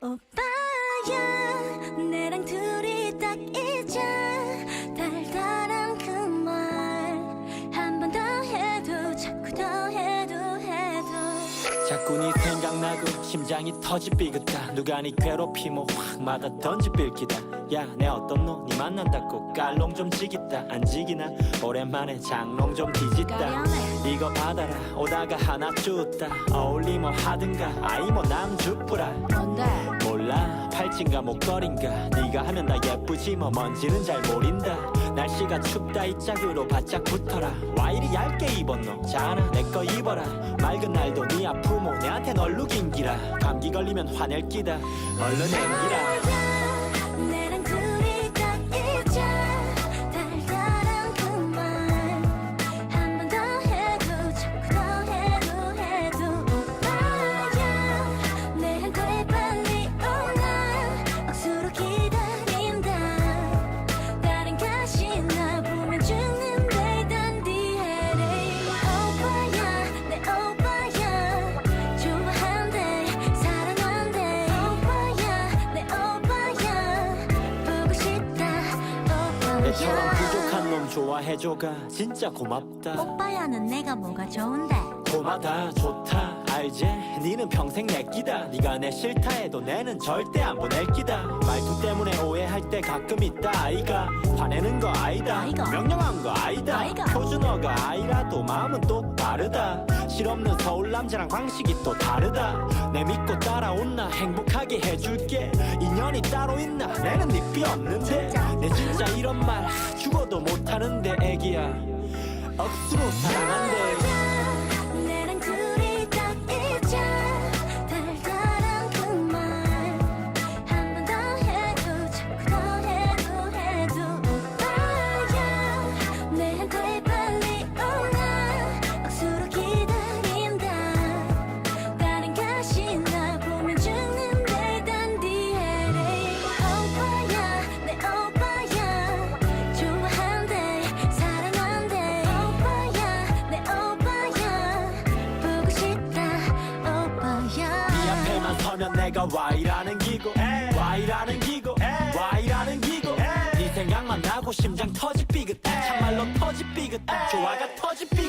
오빠 자꾸 네 생각나고 심장이 터지 삐긋다. 누가 네 괴롭히면 확 맞아 던지 삘기다. 야 내 어떤 놈니 만난다고 깔롱 좀 지겠다. 안 지기나? 오랜만에 장롱 좀 뒤집다. 이거 받아라. 오다가 하나 줬다. 어울리면 하든가. 아이 뭐 남주부라. 뭔데? 몰라 팔찌인가 목걸인가. 네가 하면 나 예쁘지 뭐. 뭔지는 잘 모른다. 날씨가 춥다. 이 짝으로 바짝 붙어라. 와 이리 얇게 입었노. 자나 내 거 입어라. 맑은 날도 네 아프모 내한텐 얼룩인 기라. 감기 걸리면 화낼 끼다. 얼른 앵기라 놈 좋아해줘가 진짜 고맙다. 오빠야는 내가 뭐가 좋은데? 고마다 좋다 알지 니는 평생 내 끼다. 네가 내 싫다 해도 내는 절대 안 보낼 끼다. 말투 때문에 오해할 때 가끔 있다 아이가. 화내는 거 아니다. 아이가. 명령한 거 아니다. 아이가. 표준어가 아이라도 마음은 또 다르다. 실없는 서울 남자랑 방식이 또 다르다. 내 믿고 따라온 나 행복하게 해줄게. 인연이 따로 있나? 내는 네삐 없는데. 진짜. 내 진짜 이런 말 죽어도 못하는데 애기야. 억수로 사랑한대 서면 내가 와이라는 기고 와이라는 기고 와이라는 기고 네 생각만 나고 심장 터지 삐긋 참말로 터지 삐긋 좋아가 터지 삐긋